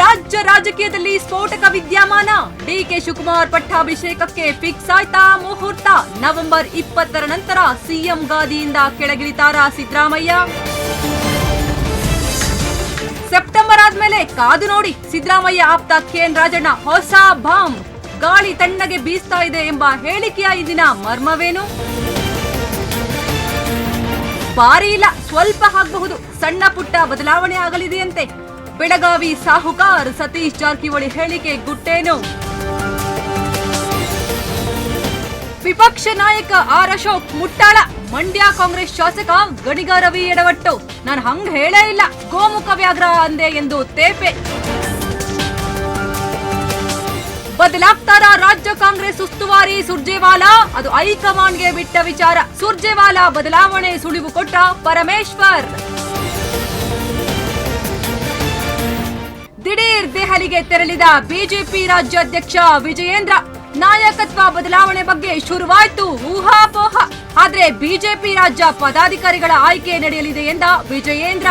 ರಾಜ್ಯ ರಾಜಕೀಯದಲ್ಲಿ ಸ್ಫೋಟಕ ವಿದ್ಯಮಾನ. ಡಿಕೆ ಶಿವಕುಮಾರ್ ಪಟ್ಟಾಭಿಷೇಕಕ್ಕೆ ಫಿಕ್ಸ್ ಆಯ್ತಾ ಮುಹೂರ್ತ. ನವೆಂಬರ್ ಇಪ್ಪತ್ತರ ನಂತರ ಸಿಎಂ ಗಾದಿಯಿಂದ ಕೆಳಗಿಳಿತಾರ ಸಿದ್ದರಾಮಯ್ಯ. ಸೆಪ್ಟೆಂಬರ್ ಆದ್ಮೇಲೆ ಕಾದು ನೋಡಿ ಸಿದ್ದರಾಮಯ್ಯ ಆಪ್ತ ಕೆಎನ್ ರಾಜಣ್ಣ, ಹೊಸ ಬಾಂಬ್. ಗಾಳಿ ತಣ್ಣಗೆ ಬೀಸ್ತಾ ಇದೆ ಎಂಬ ಹೇಳಿಕೆಯ ಇಂದಿನ ಮರ್ಮವೇನು? ಭಾರಿ ಇಲ್ಲ, ಸ್ವಲ್ಪ ಆಗಬಹುದು ಸಣ್ಣ ಪುಟ್ಟ ಬದಲಾವಣೆ ಆಗಲಿದೆಯಂತೆ. ಬೆಳಗಾವಿ ಸಾಹುಕಾರ್ ಸತೀಶ್ ಜಾರಕಿಹೊಳಿ ಹೇಳಿಕೆ ಗುಟ್ಟೇನು? ವಿಪಕ್ಷ ನಾಯಕ ಆರ್ ಅಶೋಕ್ ಮುಟ್ಟಾಳ. ಮಂಡ್ಯ ಕಾಂಗ್ರೆಸ್ ಶಾಸಕ ಗಣಿಗ ರವಿ ಎಡವಟ್ಟು. ನಾನು ಹಂಗ್ ಹೇಳೇ ಇಲ್ಲ. ಗೋಮುಖ ವ್ಯಾಘ್ರ ಅಂದೆ ಎಂದು ತೇಪೆ. ಬದಲಾಗ್ತಾರ ರಾಜ್ಯ ಕಾಂಗ್ರೆಸ್ ಉಸ್ತುವಾರಿ ಸುರ್ಜೇವಾಲಾ. ಅದು ಹೈಕಮಾಂಡ್ಗೆ ಬಿಟ್ಟ ವಿಚಾರ. ಸುರ್ಜೇವಾಲಾ ಬದಲಾವಣೆ ಸುಳಿವು ಕೊಟ್ಟ ಪರಮೇಶ್ವರ್. ದೆಹಲಿಗೆ ತೆರಳಿದ ಬಿಜೆಪಿ ರಾಜ್ಯಾಧ್ಯಕ್ಷ ವಿಜಯೇಂದ್ರ. ನಾಯಕತ್ವ ಬದಲಾವಣೆ ಬಗ್ಗೆ ಶುರುವಾಯ್ತು ಊಹಾಪೋಹ. ಆದರೆ ಬಿಜೆಪಿ ರಾಜ್ಯ ಪದಾಧಿಕಾರಿಗಳ ಆಯ್ಕೆ ನಡೆಯಲಿದೆ ಎಂದ ವಿಜಯೇಂದ್ರ.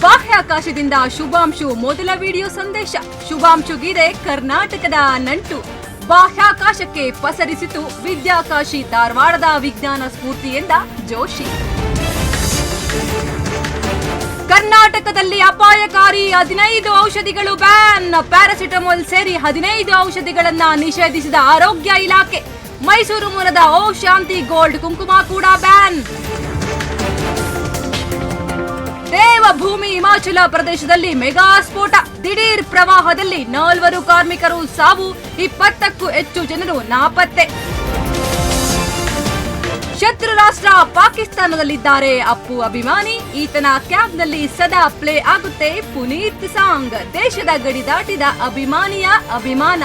ಬಾಹ್ಯಾಕಾಶದಿಂದ ಶುಭಾಂಶು ಮೊದಲ ವಿಡಿಯೋ ಸಂದೇಶ. ಶುಭಾಂಶುಗಿದೆ ಕರ್ನಾಟಕದ ನಂಟು. ಬಾಹ್ಯಾಕಾಶಕ್ಕೆ ಪಸರಿಸಿತು ವಿದ್ಯಾಕಾಶಿ ಧಾರವಾಡದ ವಿಜ್ಞಾನ ಸ್ಫೂರ್ತಿ ಎಂದ ಜೋಶಿ. ಕರ್ನಾಟಕದಲ್ಲಿ ಅಪಾಯಕಾರಿ ಹದಿನೈದು ಔಷಧಿಗಳು ಬ್ಯಾನ್. ಪ್ಯಾರಾಸಿಟಮೋಲ್ ಸೇರಿ ಹದಿನೈದು ಔಷಧಿಗಳನ್ನ ನಿಷೇಧಿಸಿದ ಆರೋಗ್ಯ ಇಲಾಖೆ. ಮೈಸೂರು ಮೂಲದ ಓ ಶಾಂತಿ ಗೋಲ್ಡ್ ಕುಂಕುಮ ಕೂಡ ಬ್ಯಾನ್. ದೇವಭೂಮಿ ಹಿಮಾಚಲ ಪ್ರದೇಶದಲ್ಲಿ ಮೆಗಾ ಸ್ಫೋಟ. ದಿಢೀರ್ ಪ್ರವಾಹದಲ್ಲಿ ನಾಲ್ವರು ಕಾರ್ಮಿಕರು ಸಾವು, ಇಪ್ಪತ್ತಕ್ಕೂ ಹೆಚ್ಚು ಜನರು ನಾಪತ್ತೆ. ಶತ್ರು ರಾಷ್ಟ್ರ ಪಾಕಿಸ್ತಾನದಲ್ಲಿದ್ದಾರೆ. ಅಪ್ಪು ಅಭಿಮಾನಿ, ಈತನ ಕ್ಯಾಬ್ನಲ್ಲಿ ಸದಾ ಪ್ಲೇ ಆಗುತ್ತೆ ಪುನೀತ್ ಸಾಂಗ್. ದೇಶದ ಗಡಿ ದಾಟಿದ ಅಭಿಮಾನಿಯ ಅಭಿಮಾನ.